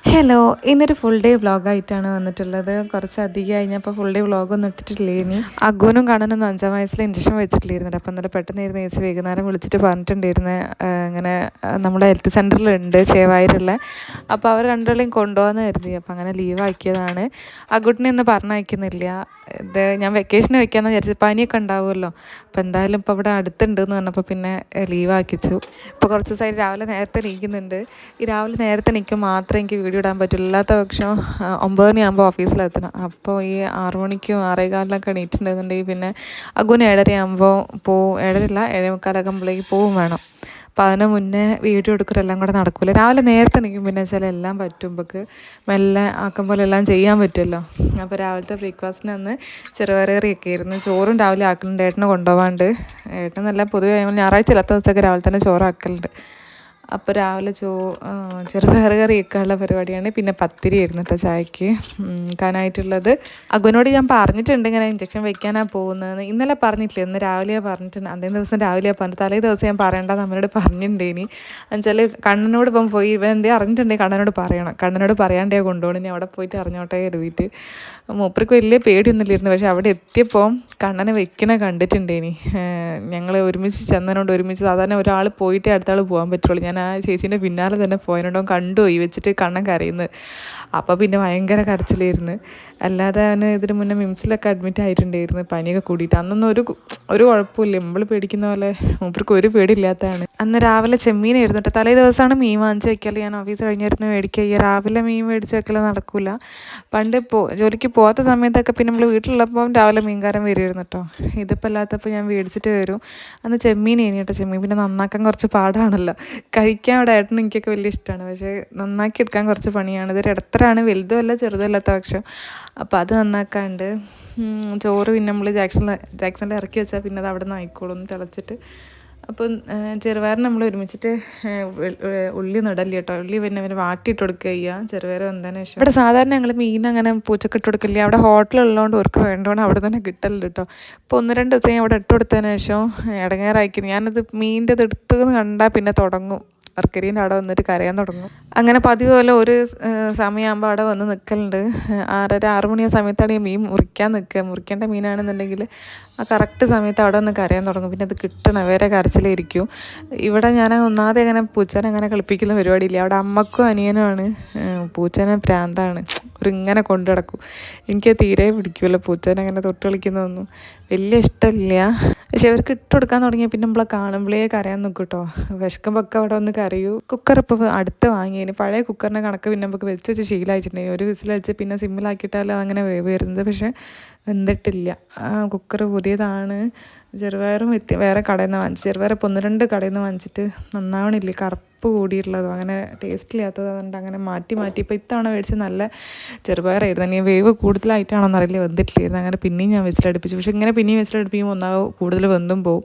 Hello ഇന്നൊരു full day വ്ളോഗായിട്ടാണ് വന്നിട്ടുള്ളത്. കുറച്ച് അധികം കഴിഞ്ഞപ്പോൾ ഫുൾ ഡേ വ്ളോഗൊന്നും ഇട്ടിട്ടില്ലേ ഇനി? അഗുനും കാണാനൊന്നും അഞ്ചാം വയസ്സിൽ ഇഞ്ചക്ഷൻ വെച്ചിട്ടില്ലായിരുന്നില്ല. അപ്പം ഇന്നലെ പെട്ടെന്ന് ചേച്ചി വൈകുന്നേരം വിളിച്ചിട്ട് പറഞ്ഞിട്ടുണ്ടായിരുന്നു ഇങ്ങനെ നമ്മുടെ ഹെൽത്ത് സെന്ററിലുണ്ട് ചേവായൂരുള്ള അപ്പോൾ അവർ രണ്ടുപേരെയും കൊണ്ടുപോകാമെന്ന് കരുതി അപ്പോൾ അങ്ങനെ ലീവാക്കിയതാണ് അഗുട്ടിനെ ഒന്ന് പറഞ്ഞയക്കുന്നില്ല. ഇത് ഞാൻ വെക്കേഷന് വെക്കാമെന്ന് വിചാരിച്ചു പനിയൊക്കെ ഉണ്ടാവുമല്ലോ. അപ്പോൾ എന്തായാലും ഇപ്പോൾ ഇവിടെ അടുത്തുണ്ടെന്ന് പറഞ്ഞപ്പോൾ പിന്നെ ലീവാക്കിച്ചു ഇപ്പോൾ കുറച്ച് ദിവസമായി രാവിലെ നേരത്തെ നീക്കുന്നുണ്ട് ഈ രാവിലെ നേരത്തെ നിൽക്കും മാത്രമേ എനിക്ക് വീഡിയോ ഇടാൻ പറ്റില്ല അല്ലാത്ത പക്ഷം ഒമ്പത് മണിയാകുമ്പോൾ ഓഫീസിലെത്തണം. അപ്പോൾ ഈ ആറു മണിക്കും ആറേകാലിലൊക്കെ എണീറ്റുണ്ടെന്നുണ്ടെങ്കിൽ പിന്നെ അഗുന് ഏഴരയാകുമ്പോൾ പോവും. ഏഴരയില്ല ഏഴേ മുക്കാലാകുമ്പോഴേക്ക് പോവും വേണം. അപ്പോൾ അതിന് മുന്നേ വീഡിയോ എടുക്കലെല്ലാം കൂടെ നടക്കില്ല രാവിലെ നേരത്തെ നിൽക്കും പിന്നെ ചില എല്ലാം പറ്റുമ്പോൾക്ക് മെല്ലെ ആക്കും പോലെ എല്ലാം ചെയ്യാൻ പറ്റുമല്ലോ അപ്പോൾ രാവിലത്തെ ബ്രേക്ക്ഫാസ്റ്റിന് അന്ന് ചെറുപയറേറിയൊക്കെ ആയിരുന്നു. ചോറും രാവിലെ ആക്കലുണ്ട്. ഏട്ടനെ കൊണ്ടുപോകാണ്ട് ഏട്ടൻ നല്ല പൊതുവെ ഞായറാഴ്ച ഇല്ലാത്ത ദിവസമൊക്കെ രാവിലെ തന്നെ ചോറ് ആക്കലുണ്ട്. അപ്പോൾ രാവിലെ ചോ ചെറുപയർ കറിയൊക്കെ ഉള്ള പരിപാടിയാണ്. പിന്നെ പത്തിരി ആയിരുന്നു കേട്ടോ ചായക്ക്. കാനായിട്ടുള്ളത് അഗുനോട് ഞാൻ പറഞ്ഞിട്ടുണ്ട് ഇങ്ങനെ ഇഞ്ചക്ഷൻ വെക്കാനാണ് പോകുന്നത് ഇന്നലെ പറഞ്ഞിട്ടില്ല. ഇന്ന് രാവിലെ പറഞ്ഞിട്ടുണ്ട്. അന്നേ ദിവസം രാവിലെ പറഞ്ഞു തലേ ദിവസം ഞാൻ പറയേണ്ട നമ്മളോട് പറഞ്ഞിട്ടുണ്ടേനി എന്നുവെച്ചാൽ കണ്ണനോട് ഇപ്പം പോയി ഇവൻ എന്തേ അറിഞ്ഞിട്ടുണ്ടെങ്കിൽ കണ്ണനോട് പറയണം. കണ്ണനോട് പറയാണ്ടേ കൊണ്ടുപോകണം ഞാൻ അവിടെ പോയിട്ട് അറിഞ്ഞോട്ടെ കരുതിയിട്ട്. മൂപ്പർക്ക് വലിയ പേടിയൊന്നുമില്ലായിരുന്നു. പക്ഷേ അവിടെ എത്തിയപ്പോൾ കണ്ണനെ വെക്കണ കണ്ടിട്ടുണ്ടേനി. ഞങ്ങൾ ഒരുമിച്ച് ചെന്നതിനോട് ഒരുമിച്ച് സാധാരണ ഒരാൾ പോയിട്ടേ അടുത്ത ആൾ പോകാൻ പറ്റുള്ളൂ. ഞാൻ ആ ചേച്ചീന്റെ പിന്നാലെ തന്നെ പോയതിനോടോ കണ്ടു ഈ വെച്ചിട്ട് കണ്ണൻ കരയുന്നത് അപ്പോൾ പിന്നെ ഭയങ്കര കരച്ചിലായിരുന്നു. അല്ലാതെ അവന് ഇതിന് മുന്നേ മിംസിലൊക്കെ അഡ്മിറ്റ് ആയിട്ടുണ്ടായിരുന്നു. പനിയൊക്കെ കൂടിയിട്ട്. അന്നൊന്നും ഒരു ഒരു കുഴപ്പമില്ല നമ്മൾ പേടിക്കുന്ന പോലെ മൂപ്പർക്ക് ഒരു പേടിയില്ലാത്തതാണ്. അന്ന് രാവിലെ ചെമ്മീൻ ആയിരുന്നു കേട്ടോ. തലേ ദിവസമാണ് മീൻ വാങ്ങിച്ച് വെക്കൽ ഞാൻ ഓഫീസ് കഴിഞ്ഞായിരുന്നു മേടിക്കുക രാവിലെ മീൻ മേടിച്ച് വെക്കൽ നടക്കില്ല പണ്ട് പോ ജോലിക്ക് പോകാത്ത സമയത്തൊക്കെ പിന്നെ നമ്മൾ വീട്ടിലുള്ളപ്പം രാവിലെ മീൻകാരൻ വരുമായിരുന്നു കേട്ടോ. ഇതിപ്പോൾ അല്ലാത്തപ്പോൾ ഞാൻ മേടിച്ചിട്ട് വരും. അന്ന് ചെമ്മീൻ ഇനി കേട്ടോ. ചെമ്മീൻ പിന്നെ നന്നാക്കാൻ കുറച്ച് പാടാണല്ലോ. കഴിക്കാൻ അവിടെ ഏട്ടനും എനിക്കൊക്കെ വലിയ ഇഷ്ടമാണ് പക്ഷേ നന്നാക്കി എടുക്കാൻ കുറച്ച് പണിയാണ്. ഇതൊരു ഇടത്തരാണ് വലുതുമല്ല ചെറുതല്ലാത്ത പക്ഷം. അപ്പോൾ അത് നന്നാക്കാണ്ട് ചോറ് പിന്നെ നമ്മൾ ജാക്സണിൽ ജാക്സണിൽ ഇറക്കി വെച്ചാൽ പിന്നെ അത് അവിടെ നിന്ന് ആയിക്കോളും തിളച്ചിട്ട്. അപ്പം ചെറുപയർ നമ്മൾ ഒരുമിച്ചിട്ട് ഉള്ളി നടല്ല കേട്ടോ. ഉള്ളി പിന്നെ അവർ വാട്ടിയിട്ട് കൊടുക്കുക ചെയ്യുക ചെറുപയർ വന്നതിന് ശേഷം. ഇവിടെ സാധാരണ ഞങ്ങൾ മീൻ അങ്ങനെ പൂച്ചക്ക് ഇട്ട് കൊടുക്കില്ല അവിടെ ഹോട്ടലുള്ളതുകൊണ്ട് ഓർക്ക് വേണ്ടോണ്ട് അവിടെ തന്നെ കിട്ടലുണ്ട് കേട്ടോ. ഇപ്പോൾ ഒന്ന് രണ്ട് ദിവസം അവിടെ ഇട്ട് കൊടുത്തതിന് ശേഷം ഇടങ്ങേറായിരിക്കുന്നു ഞാനത് മീനിന്റെ ഇത് എടുത്തു കണ്ടാൽ പിന്നെ തുടങ്ങും. വർക്കരീന്റെ അവിടെ വന്നിട്ട് കരയാൻ തുടങ്ങും. അങ്ങനെ പതിവ് പോലെ ഒരു സമയമാകുമ്പോൾ അവിടെ വന്ന് നിൽക്കലുണ്ട് ആറര ആറ് മണി സമയത്താണ് ഈ മീൻ മുറിക്കാൻ നിൽക്കുക. മുറിക്കേണ്ട മീനാണെന്നുണ്ടെങ്കിൽ ആ കറക്റ്റ് സമയത്ത് അവിടെ വന്ന് കരയാൻ തുടങ്ങും. പിന്നെ അത് കിട്ടണം വേറെ കരച്ചിലായിരിക്കും ഇവിടെ ഞാൻ ഒന്നാതെ അങ്ങനെ പൂച്ചനെ അങ്ങനെ കളിപ്പിക്കുന്ന പരിപാടിയില്ല. അവിടെ അമ്മക്കും അനിയനുമാണ്. പൂച്ചനെ പ്രാന്താണ് ഇങ്ങനെ കൊണ്ടു നടക്കും. എനിക്ക് തീരെ പിടിക്കുമല്ലോ പൂച്ചനെ അങ്ങനെ തൊട്ട് കളിക്കുന്നതൊന്നും വലിയ ഇഷ്ടമില്ല. പക്ഷെ അവർക്ക് ഇട്ട് കൊടുക്കാൻ തുടങ്ങിയ പിന്നെ നമ്മളെ കാണുമ്പോഴേ കരയാൻ നിൽക്കും കേട്ടോ വിശക്കുമ്പോൾ അവിടെ വന്ന് കരയൂ. കുക്കർ ഇപ്പോൾ അടുത്ത് വാങ്ങിയതിന് പഴയ കുക്കറിന്റെ കണക്ക് പിന്നെ നമുക്ക് വെച്ച് വെച്ച് ശീലമായിട്ടുണ്ടെങ്കിൽ ഒരു വിസിൽ വെച്ച് പിന്നെ സിമ്മിലാക്കിയിട്ടാലും അങ്ങനെ വരുന്നത്. പക്ഷേ വെന്തിട്ടില്ല. കുക്കർ പുതിയതാണ്. ചെറുപയറും വ്യത്യ വേറെ കടയിൽ നിന്ന് വാങ്ങിച്ചു ഇപ്പോൾ ഒന്ന് രണ്ട് കടയിൽ നിന്ന് വാങ്ങിച്ചിട്ട് നന്നാവണില്ല? കറുപ്പ് കൂടിയിട്ടുള്ളതും അങ്ങനെ ടേസ്റ്റ് ഇല്ലാത്തത് അതുകൊണ്ട് അങ്ങനെ മാറ്റി മാറ്റി. ഇപ്പോൾ ഇത്തവണ മേടിച്ച് നല്ല ചെറുപയറായിരുന്നു. ഇനി വേവ് കൂടുതലായിട്ടാണെന്ന് അറിയില്ല വെന്തിട്ടില്ലായിരുന്നു. അങ്ങനെ പിന്നെയും ഞാൻ വിസിലടുപ്പിച്ചു. പക്ഷേ ഇങ്ങനെ പിന്നെയും വിസിലടുപ്പിക്കുമ്പോൾ ഒന്നാവും കൂടുതൽ വെന്തും പോവും.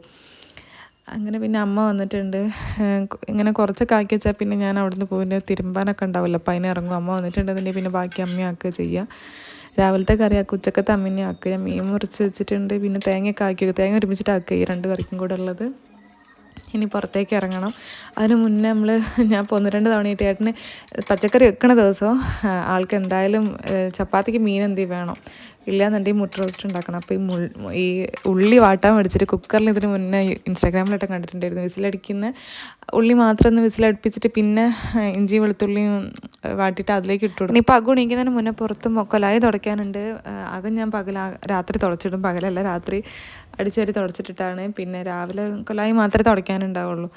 അങ്ങനെ പിന്നെ അമ്മ വന്നിട്ടുണ്ട്. ഇങ്ങനെ കുറച്ചൊക്കെ ആക്കി വെച്ചാൽ പിന്നെ ഞാൻ അവിടുന്ന് പോയി തിരുമ്പാനൊക്കെ ഉണ്ടാവില്ല അപ്പം അതിനിറങ്ങും അമ്മ വന്നിട്ടുണ്ടെന്നുണ്ടെങ്കിൽ പിന്നെ ബാക്കി അമ്മയാക്കുക ചെയ്യുക രാവിലത്തെ കറി ആക്കുക ഉച്ചക്കത്തെ അമ്മിനെ ആക്കുക ഞാൻ മീൻ മുറിച്ച് വെച്ചിട്ടുണ്ട്. പിന്നെ തേങ്ങയൊക്കെ ആക്കി തേങ്ങ ഒരുമിച്ചിട്ട് ആക്കുക ഈ രണ്ട് കറിക്കും കൂടെ ഉള്ളത്. ഇനി പുറത്തേക്ക് ഇറങ്ങണം. അതിന് മുന്നേ നമ്മൾ ഞാൻ പോകുന്ന രണ്ട് തവണയായിട്ട് ഏട്ടന് പച്ചക്കറി വെക്കണ ദിവസം ആൾക്ക് എന്തായാലും ചപ്പാത്തിക്ക് മീൻ എന്ത് വേണം. ഇല്ലാന്നുണ്ടെങ്കിൽ മുട്ട റോസ്റ്റ് ഉണ്ടാക്കണം. അപ്പോൾ ഈ മുൾ ഈ ഉള്ളി വാട്ടാൻ മേടിച്ചിട്ട് കുക്കറിൽ ഇതിന് മുന്നേ ഇൻസ്റ്റാഗ്രാമിലൊക്കെ കണ്ടിട്ടുണ്ടായിരുന്നു വിസിലടിക്കുന്ന ഉള്ളി മാത്രം ഒന്ന് വിസിലടുപ്പിച്ചിട്ട് പിന്നെ ഇഞ്ചി വെളുത്തുള്ളിയും വാട്ടിയിട്ട് അതിലേക്ക് ഇട്ടു കൊടുക്കും ഇപ്പോൾ അഗു ഉണിക്കുന്നതിന് മുന്നേ പുറത്തും കൊലായി തുടയ്ക്കാനുണ്ട്. അകം ഞാൻ പകല രാത്രി തുടച്ചിടും. പകലല്ല രാത്രി അടിച്ചുവരി തുടച്ചിട്ടിട്ടാണ്. പിന്നെ രാവിലെ കൊലായി മാത്രമേ തുടയ്ക്കാനുണ്ടാവുള്ളൂ.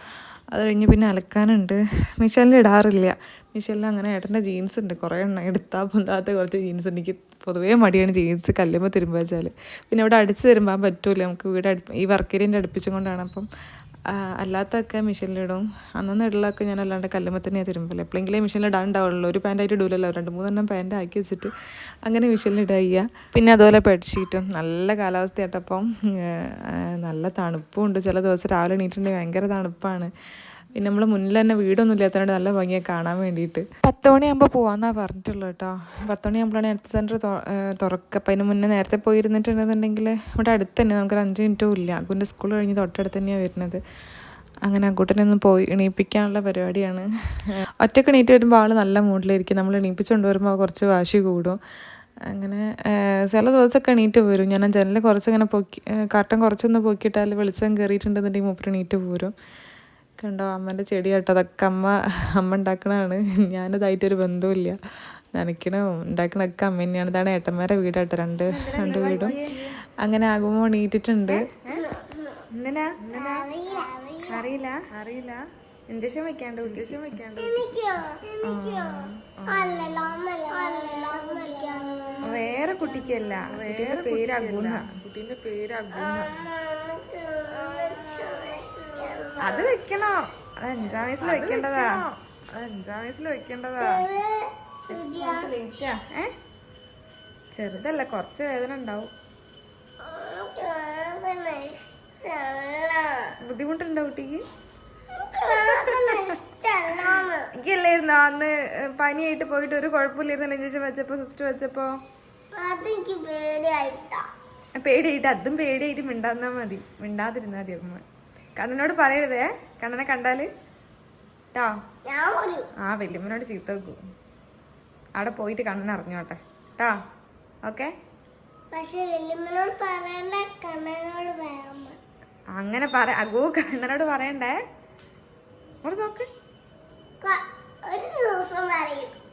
അത് കഴിഞ്ഞ് പിന്നെ അലക്കാനുണ്ട്. മിഷനിൽ ഇടാറില്ല. മിഷനിൽ അങ്ങനെ ഏട്ടന്റെ ജീൻസ് ഉണ്ട്. കുറേ എണ്ണം എടുത്താൽ പൊന്താത്ത കുറച്ച് ജീൻസ് എനിക്ക് പൊതുവേ മടിയാണ് ജീൻസ് കല്ലുമ്പോൾ തിരുമ്പ വെച്ചാൽ പിന്നെ ഇവിടെ അടിച്ച് തരുമ്പോൾ പറ്റൂല. നമുക്ക് വീട് അടുപ്പ് ഈ വർക്കേരിയന്റെ അടുപ്പിച്ചും കൊണ്ടാണ് അപ്പം അല്ലാത്തൊക്കെ മെഷീനിലിടും. അന്നൊന്നും ഇടലൊക്കെ ഞാൻ അല്ലാണ്ട് കല്ലുമ്പോൾ തിരുമ്പൽ. എപ്പോഴെങ്കിലും മെഷീനിൽ ഇടാണ്ടാവുള്ളൂ ഒരു പാന്റായിട്ട് ഇടൂലല്ലോ. രണ്ട് മൂന്നെണ്ണം പാന്റ് ആക്കി വെച്ചിട്ട് അങ്ങനെ മെഷീനിൽ ഇടുക ചെയ്യുക പിന്നെ അതുപോലെ ബെഡ്ഷീറ്റും. നല്ല കാലാവസ്ഥയായിട്ടപ്പം നല്ല തണുപ്പും ഉണ്ട് ചില ദിവസം രാവിലെ എണീറ്റുണ്ടെങ്കിൽ ഭയങ്കര തണുപ്പാണ്. പിന്നെ നമ്മൾ മുന്നിൽ തന്നെ വീടൊന്നും ഇല്ലാത്തതുകൊണ്ട് നല്ല ഭംഗിയെ കാണാൻ വേണ്ടിയിട്ട്. പത്ത് മണിയാകുമ്പോൾ പോകാമെന്നാണ് പറഞ്ഞിട്ടുള്ളത് കേട്ടോ പത്ത് മണിയാകുമ്പോഴാണ് ഹെൽത്ത് സെന്റർ തുറക്കുക അപ്പം അതിന് മുന്നേ നേരത്തെ പോയിരുന്നിട്ടുണ്ടെന്നുണ്ടെങ്കിൽ ഇവിടെ അടുത്ത് തന്നെ നമുക്കൊരു അഞ്ച് മിനിറ്റും ഇല്ല. അക്കുന്റെ സ്കൂൾ കഴിഞ്ഞ് തൊട്ടടുത്ത് തന്നെയാണ് വരുന്നത്. അങ്ങനെ അങ്കൂട്ടനെ ഒന്ന് പോയി എണീപ്പിക്കാനുള്ള പരിപാടിയാണ്. ഒറ്റയ്ക്ക് എണീറ്റ് വരുമ്പോൾ ആൾ നല്ല മൂഡിലായിരിക്കും. നമ്മൾ എണീപ്പിച്ചുകൊണ്ട് വരുമ്പോൾ കുറച്ച് വാശി കൂടും. അങ്ങനെ ചില ദിവസമൊക്കെ എണീറ്റ് പോരും. ഞാൻ ജനൽ കുറച്ചിങ്ങനെ പൊക്കി കർട്ടൻ കുറച്ചൊന്ന് പൊക്കിയിട്ടാൽ വെളിച്ചം കയറിയിട്ടുണ്ടെന്നുണ്ടെങ്കിൽ മൂപ്പർ എണീറ്റ് പോരും. കണ്ടോ അമ്മേന്റെ ചെടി കേട്ടോ അതൊക്കെ അമ്മ അമ്മ ഉണ്ടാക്കണതാണ്. ഞാനതായിട്ടൊരു ബന്ധവുമില്ല. നനയ്ക്കണോ ഉണ്ടാക്കണൊക്കെ അമ്മ തന്നെയാണ്. ഇതാണ് ഏട്ടന്മാരെ വീടാട്ടോ രണ്ട് രണ്ട് വീടും. അങ്ങനെ ആകുമ്പോൾ എണീറ്റിട്ടുണ്ട്. അറിയില്ല. അറിയില്ല. ഇഞ്ചക്ഷൻ വെക്കാണ്ട് ഇഞ്ചക്ഷൻ വെക്കാണ്ട്. വേറെ കുട്ടിക്കല്ല. വേറെ പേര് അഗുന കുട്ടീന്റെ പേര് അഗൂന്ന അത് വെക്കണോ. അത് അഞ്ചാം വയസ്സിൽ വെക്കേണ്ടതാ. അത് അഞ്ചാം വയസ്സിൽ വെക്കേണ്ടതാ. ഏ? ചെറുതല്ല കുറച്ച് വേദന ഉണ്ടാവും. ബുദ്ധിമുട്ടുണ്ടോ കുട്ടിക്ക്? എനിക്കല്ലായിരുന്നോ. അന്ന് പനിയായിട്ട് പോയിട്ട് ഒരു കുഴപ്പമില്ലായിരുന്നല്ലോ ഇഞ്ചക്ഷൻ വെച്ചപ്പോ സിസ്റ്റർ വെച്ചപ്പോ. പേടിയായിട്ടാ. പേടിയായിട്ട് അതും പേടിയായിട്ട് മിണ്ടാന്നാ മതി. മിണ്ടാതിരുന്നാ മതി അമ്മ. കണ്ണനോട് പറയരുതേ. കണ്ണനെ കണ്ടാൽ? ട്ടോ. ആ വല്യമ്മനോട് ചീത്ത വെക്കൂ. അവിടെ പോയിട്ട് കണ്ണൻ അറിഞ്ഞോട്ടെ. ട്ടോ. ഓക്കെ? അങ്ങനെ പറ അഗോ കണ്ണനോട് പറയണ്ടേ? അവിടെ നോക്ക്.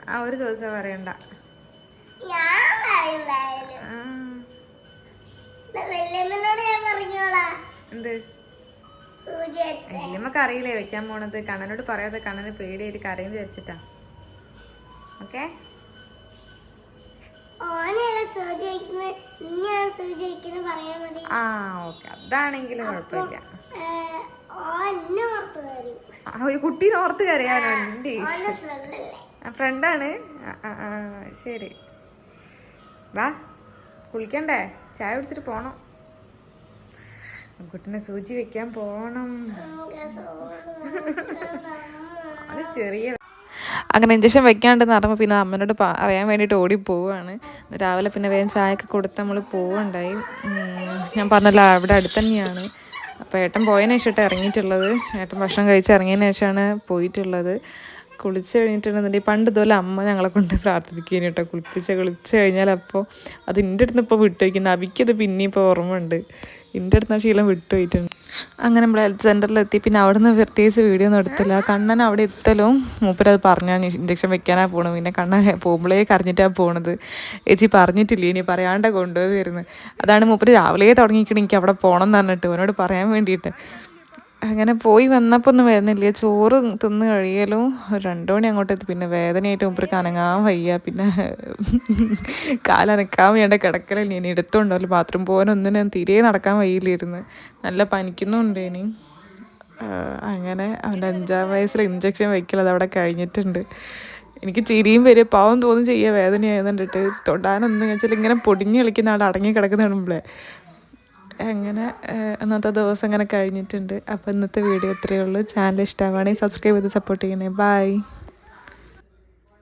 ആ ഒരു ദിവസം പറയണ്ട. എന്ത്? വല്യമ്മക്ക് അറിയില്ലേ വെക്കാൻ പോണത്. കണ്ണനോട് പറയാതെ കണ്ണന് പേടിയായിട്ട് കരയും വിചാരിച്ചിട്ടാ. ഓക്കെ? ആ ഓക്കെ. അതാണെങ്കിലും കുഴപ്പമില്ല. കുട്ടീനെ ഓർത്ത് കരയാനോ? എന്റെ ഫ്രണ്ടാണ്? ശരി. വാ കുളിക്കണ്ടേ? ചായ കുടിച്ചിട്ട് പോണം. കുട്ടിനെ സൂചി വെക്കാൻ പോണം. അത് ചെറിയ അങ്ങനെ ഇഞ്ചക്ഷൻ വെക്കാണ്ടെന്ന് പറയുമ്പോൾ പിന്നെ അമ്മനോട് പറയാൻ അറിയാൻ വേണ്ടിയിട്ട് ഓടി പോവുകയാണ് രാവിലെ പിന്നെ വേഗം ചായയൊക്കെ കൊടുത്ത് നമ്മൾ പോവുണ്ടായി. ഞാൻ പറഞ്ഞല്ലോ അവിടെ അടുത്ത് തന്നെയാണ് അപ്പോൾ ഏട്ടൻ പോയതിനു ശേഷം ഇറങ്ങിയിട്ടുള്ളത്. ഏട്ടൻ ഭക്ഷണം കഴിച്ച് ഇറങ്ങിയതിന് ശേഷമാണ് പോയിട്ടുള്ളത്. കുളിച്ച് കഴിഞ്ഞിട്ടുണ്ടെന്നുണ്ടെങ്കിൽ പണ്ട് ഇതുപോലെ അമ്മ ഞങ്ങളെ കൊണ്ട് പ്രാർത്ഥിപ്പിക്കുകയും കേട്ടോ. കുളിപ്പിച്ച് കുളിച്ച് കഴിഞ്ഞാൽ അപ്പോൾ അത് എന്റെ അടുത്ത് ഇപ്പോൾ വിട്ടു വയ്ക്കുന്നത് അവിക്കത് പിന്നെ ഇപ്പോൾ ഓർമ്മയുണ്ട്. എന്റെ അടുത്ത് ആ ശീലം വിട്ടുപോയിട്ടുണ്ട് അങ്ങനെ നമ്മൾ ഹെൽത്ത് സെന്ററിൽ എത്തി. പിന്നെ അവിടെ നിന്ന് പ്രത്യേകിച്ച് വീഡിയോ ഒന്നും എടുത്തില്ല. കണ്ണൻ അവിടെ എത്തലും. മൂപ്പരത് പറഞ്ഞാൽ ഇഞ്ചക്ഷൻ വെക്കാനാണ് പോണത്. പിന്നെ കണ്ണൻ പോകുമ്പോഴേ കറിഞ്ഞിട്ടാണ് പോണത്. ചേച്ചി പറഞ്ഞിട്ടില്ല ഇനി പറയാണ്ട് കൊണ്ടുപോയി വരുന്നത് അതാണ് മൂപ്പര് രാവിലെ തുടങ്ങിക്കണം എനിക്ക് അവിടെ പോകണം എന്ന് പറഞ്ഞിട്ട് അവനോട് പറയാൻ വേണ്ടിയിട്ട്. അങ്ങനെ പോയി വന്നപ്പോൾ ഒന്നും വരുന്നില്ല. ചോറ് തിന്ന് കഴിയലും രണ്ടു മണി അങ്ങോട്ട് എത്തി പിന്നെ വേദനയായിട്ട് മുമ്പ് കനങ്ങാൻ വയ്യ. പിന്നെ കാലനക്കാൻ വേണ്ട കിടക്കലല്ലേ ഇനി എടുത്തുണ്ടല്ലോ ബാത്റൂം പോകാൻ ഒന്നിനും തിരികെ നടക്കാൻ വയ്യില്ലായിരുന്നു. നല്ല പനിക്കുന്നുണ്ട് ഇനി. അങ്ങനെ അവന്റെ അഞ്ചാം വയസ്സിൽ ഇഞ്ചക്ഷൻ വയ്ക്കൽ അതവിടെ കഴിഞ്ഞിട്ടുണ്ട്. എനിക്ക് ചിരിയും വരും. പാവം തോന്നും ചെയ്യുക വേദനയായിരുന്നിട്ട് തൊടാനൊന്നും വെച്ചാൽ ഇങ്ങനെ പൊടിഞ്ഞ് കളിക്കുന്ന ആൾ അടങ്ങി കിടക്കുന്ന കാണുമ്പോഴേ അങ്ങനെ അന്നത്തെ ദിവസം അങ്ങനെ കഴിഞ്ഞിട്ടുണ്ട്. അപ്പോൾ ഇന്നത്തെ വീഡിയോ ഇത്രയേ ഉള്ളൂ. ചാനൽ ഇഷ്ടമാണെങ്കിൽ സബ്സ്ക്രൈബ് ചെയ്ത് സപ്പോർട്ട് ചെയ്യണേ. ബൈ